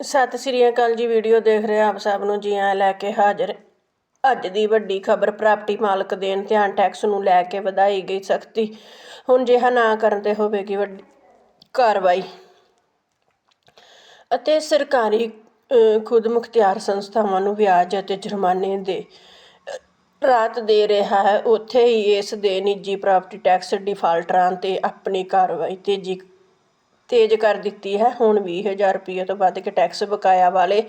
ਸਤਿ ਸ੍ਰੀ ਅਕਾਲ ਜੀ, ਵੀਡੀਓ ਦੇਖ ਰਹੇ ਆਪ ਸਭ ਨੂੰ। ਜੀ ਆਇਆਂ ਲੈ ਕੇ ਹਾਜ਼ਰ। ਅੱਜ ਦੀ ਵੱਡੀ ਖਬਰ, ਪ੍ਰਾਪਰਟੀ ਮਾਲਕ ਦੇਣ ਧਿਆਨ ਟੈਕਸ ਨੂੰ ਲੈ ਕੇ ਵਧਾਈ ਗਈ ਸਖਤੀ। ਹੁਣ ਜਿਹਾ ਨਾ ਕਰਨ ਤੇ ਹੋਵੇਗੀ ਵੱਡੀ ਕਾਰਵਾਈ। ਅਤੇ ਸਰਕਾਰੀ ਖੁਦ ਮੁਖਤਿਆਰ ਸੰਸਥਾਵਾਂ ਨੂੰ ਵਿਆਜ ਅਤੇ ਜੁਰਮਾਨੇ ਦੇ ਰਾਤ ਦੇ ਰਿਹਾ ਹੈ। ਉੱਥੇ ਹੀ ਇਸ ਦੇ ਨਿੱਜੀ ਪ੍ਰਾਪਰਟੀ ਟੈਕਸ ਡਿਫਾਲਟਰਾਂ ਤੇ ਆਪਣੀ ਕਾਰਵਾਈ ਤੇਜ਼ੀ ਤੇਜ਼ ਕਰ ਦਿੱਤੀ ਹੈ। ਹੁਣ 20000 ਰੁਪਏ ਤੋਂ ਵੱਧ ਕੇ ਟੈਕਸ ਬਕਾਇਆ ਵਾਲੇ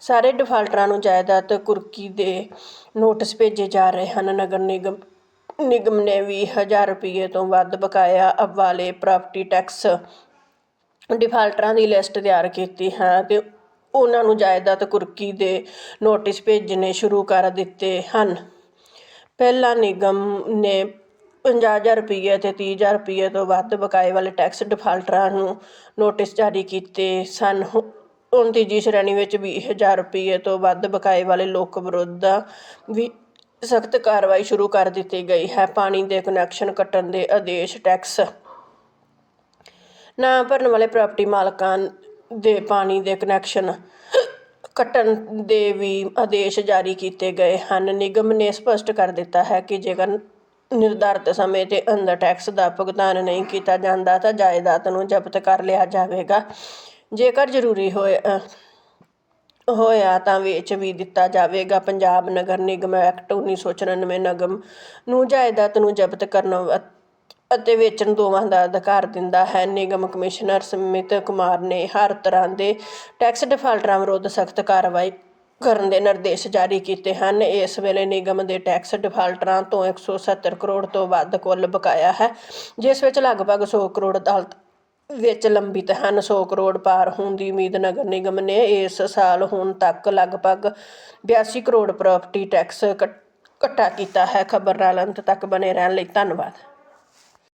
ਸਾਰੇ ਡਿਫਾਲਟਰਾਂ ਨੂੰ ਜਾਇਦਾਦ ਕੁਰਕੀ ਦੇ ਨੋਟਿਸ ਭੇਜੇ ਜਾ ਰਹੇ ਹਨ। ਨਗਰ ਨਿਗਮ ਨਿਗਮ ਨੇ 20000 ਰੁਪਏ ਤੋਂ ਵੱਧ ਬਕਾਇਆ ਵਾਲੇ ਪ੍ਰਾਪਰਟੀ ਟੈਕਸ ਡਿਫਾਲਟਰਾਂ ਦੀ ਲਿਸਟ ਤਿਆਰ ਕੀਤੀ ਹੈ ਤੇ ਉਹਨਾਂ ਨੂੰ ਜਾਇਦਾਦ ਕੁਰਕੀ ਦੇ ਨੋਟਿਸ ਭੇਜਣੇ ਸ਼ੁਰੂ ਕਰ ਦਿੱਤੇ ਹਨ। ਪਹਿਲਾਂ ਨਿਗਮ ਨੇ ਪੰਜਾਹ ਹਜ਼ਾਰ ਰੁਪਈਏ ਅਤੇ ਤੀਹ ਹਜ਼ਾਰ ਰੁਪਈਏ ਤੋਂ ਵੱਧ ਬਕਾਏ ਵਾਲੇ ਟੈਕਸ ਡਿਫਾਲਟਰਾਂ ਨੂੰ ਨੋਟਿਸ ਜਾਰੀ ਕੀਤੇ ਸਨ। ਹੁ- ਹੁਣ ਤੀਜੀ ਸ਼੍ਰੇਣੀ ਵਿੱਚ ਵੀਹ ਹਜ਼ਾਰ ਰੁਪਈਏ ਤੋਂ ਵੱਧ ਬਕਾਏ ਵਾਲੇ ਲੋਕ ਵਿਰੁੱਧ ਵੀ ਸਖਤ ਕਾਰਵਾਈ ਸ਼ੁਰੂ ਕਰ ਦਿੱਤੀ ਗਈ ਹੈ। ਪਾਣੀ ਦੇ ਕਨੈਕਸ਼ਨ ਕੱਟਣ ਦੇ ਆਦੇਸ਼ ਟੈਕਸ ਨਾ ਭਰਨ ਵਾਲੇ ਪ੍ਰਾਪਰਟੀ ਮਾਲਕਾਂ ਦੇ ਪਾਣੀ ਦੇ ਕਨੈਕਸ਼ਨ ਕੱਟਣ ਦੇ ਵੀ ਆਦੇਸ਼ ਜਾਰੀ ਕੀਤੇ ਗਏ ਹਨ। ਨਿਗਮ ਨੇ ਸਪਸ਼ਟ ਕਰ ਦਿੱਤਾ ਹੈ ਕਿ ਜੇਕਰ ਨਿਰਧਾਰਤ ਸਮੇਂ ਦੇ ਅੰਦਰ ਟੈਕਸ ਦਾ ਭੁਗਤਾਨ ਨਹੀਂ ਕੀਤਾ ਜਾਂਦਾ ਤਾਂ ਜਾਇਦਾਦ ਨੂੰ ਜ਼ਬਤ ਕਰ ਲਿਆ ਜਾਵੇਗਾ। ਜੇਕਰ ਜ਼ਰੂਰੀ ਹੋਏ ਹੋਇਆ ਤਾਂ ਵੇਚ ਵੀ ਦਿੱਤਾ ਜਾਵੇਗਾ। ਪੰਜਾਬ ਨਗਰ ਨਿਗਮ ਐਕਟ 1994 ਨਿਗਮ ਨੂੰ ਜਾਇਦਾਦ ਨੂੰ ਜ਼ਬਤ ਕਰਨ ਅਤੇ ਵੇਚਣ ਦੋਵਾਂ ਦਾ ਅਧਿਕਾਰ ਦਿੰਦਾ ਹੈ। ਨਿਗਮ ਕਮਿਸ਼ਨਰ ਸਮਿਤ ਕੁਮਾਰ ਨੇ ਹਰ ਤਰ੍ਹਾਂ ਦੇ ਟੈਕਸ ਡਿਫਾਲਟਰਾਂ ਵਿਰੁੱਧ ਸਖਤ ਕਾਰਵਾਈ ਕਰਨ ਦੇ ਨਿਰਦੇਸ਼ ਜਾਰੀ ਕੀਤੇ ਹਨ। ਇਸ ਵੇਲੇ ਨਿਗਮ ਦੇ ਟੈਕਸ ਡਿਫਾਲਟਰਾਂ ਤੋਂ 170 ਕਰੋੜ ਤੋਂ ਵੱਧ ਕੁੱਲ ਬਕਾਇਆ ਹੈ, ਜਿਸ ਵਿੱਚ ਲਗਭਗ 100 ਕਰੋੜ ਅਦਾਲਤ ਵਿੱਚ ਲੰਬਿਤ ਹਨ। 100 ਕਰੋੜ ਪਾਰ ਹੋਣ ਦੀ ਉਮੀਦ ਨਗਰ ਨਿਗਮ ਨੇ ਇਸ ਸਾਲ ਹੁਣ ਤੱਕ ਲਗਭਗ 82 ਕਰੋੜ ਪ੍ਰਾਪਰਟੀ ਟੈਕਸ ਇਕੱਠਾ ਕੀਤਾ ਹੈ। ਖਬਰ ਨਾਲ ਅੰਤ ਤੱਕ ਬਣੇ ਰਹਿਣ ਲਈ ਧੰਨਵਾਦ।